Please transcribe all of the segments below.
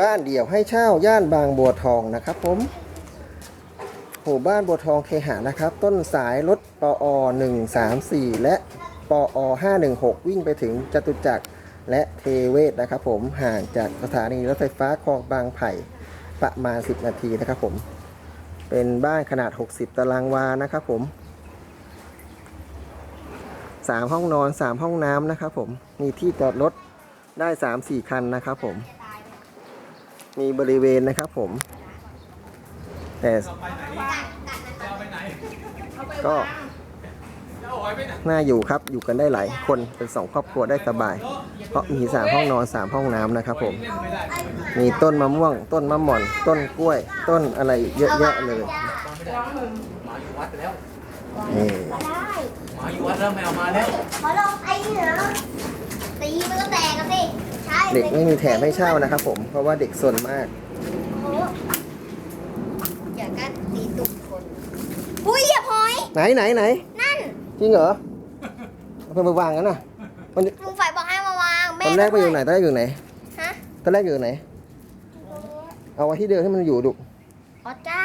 บ้านเดี่ยวให้เช่าย่านบางบัวทองนะครับผมหมู่บ้านบัวทองเคหะนะครับ ต้นสายรถปอ134 และปอ516 วิ่งไปถึงจตุจักรและเทเวศนะครับ ผมห่างจากสถานีรถไฟฟ้าคลองบางไผ่ประมาณ 10 นาทีนะครับผม เป็นบ้านขนาด 60 ตารางวานะครับผม 3 ห้องนอน 3 ห้องน้ำนะครับผม มีที่จอดรถได้ 3-4 คันนะครับผม มีบริเวณนะครับผม แต่ก็น่าอยู่ครับอยู่กันได้หลายคนเป็นสองครอบครัวได้สบาย เพราะมีสามห้องนอนสามห้องน้ำนะครับผม มีต้นมะม่วง ต้นมะหม่อน ต้นกล้วย ต้นอะไรเยอะแยะเลยหมาอยู่วัดไปแล้วนี่หมาอยู่วัดแล้วแมวมาแล้วขอลองไอ้เหรอตีมันก็แตกกันสิใช่ เด็กไม่มีแถมให้เช่านะครับผม เพราะว่าเด็กสนมากโอ้โหอย่ากันตีตุกคนอุ้ยอย่าพลอย ไหนไหนไหนนั่นจริงเหรอเอาเพิ่มไปวางกันนะมันลุงฝ่ายบอกให้มาวางแม่ตอนแรกไปอยู่ไหนตอนแรกอยู่ไหนฮะตอนแรกอยู่ไหน เอาไว้ที่เดิมให้มันอยู่ดุอ๋อจ้า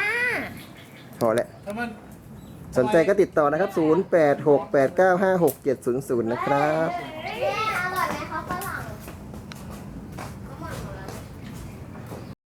พอแล้วถ้ามันสนใจก็ติดต่อนะครับ 0868956700 นะครับ